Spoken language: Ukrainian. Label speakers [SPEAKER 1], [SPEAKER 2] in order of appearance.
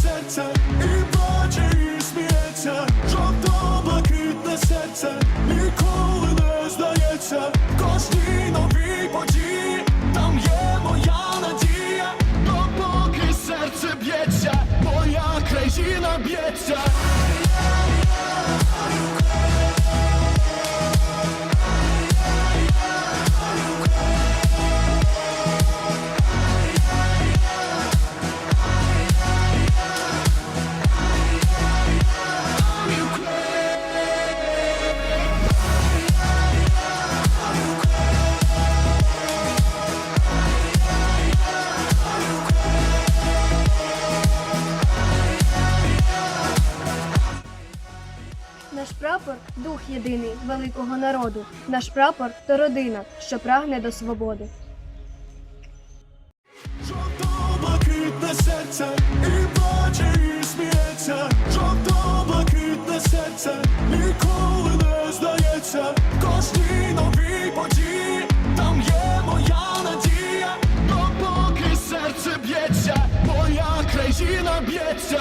[SPEAKER 1] серце, і плаче, і сміється, жовто-блакитне серце, ніколи не здається, в кожній новій події, там є моя надія, допоки серце б'ється, моя країна б'ється.
[SPEAKER 2] Наш прапор дух єдиний великого народу. Наш прапор то родина, що прагне до свободи.
[SPEAKER 1] Жовто-блакитне серце, і плаче, і сміється, жовто-блакитне серце, ніколи не здається, кожній новій події, там є моя надія, допоки серце б'ється, моя країна б'ється.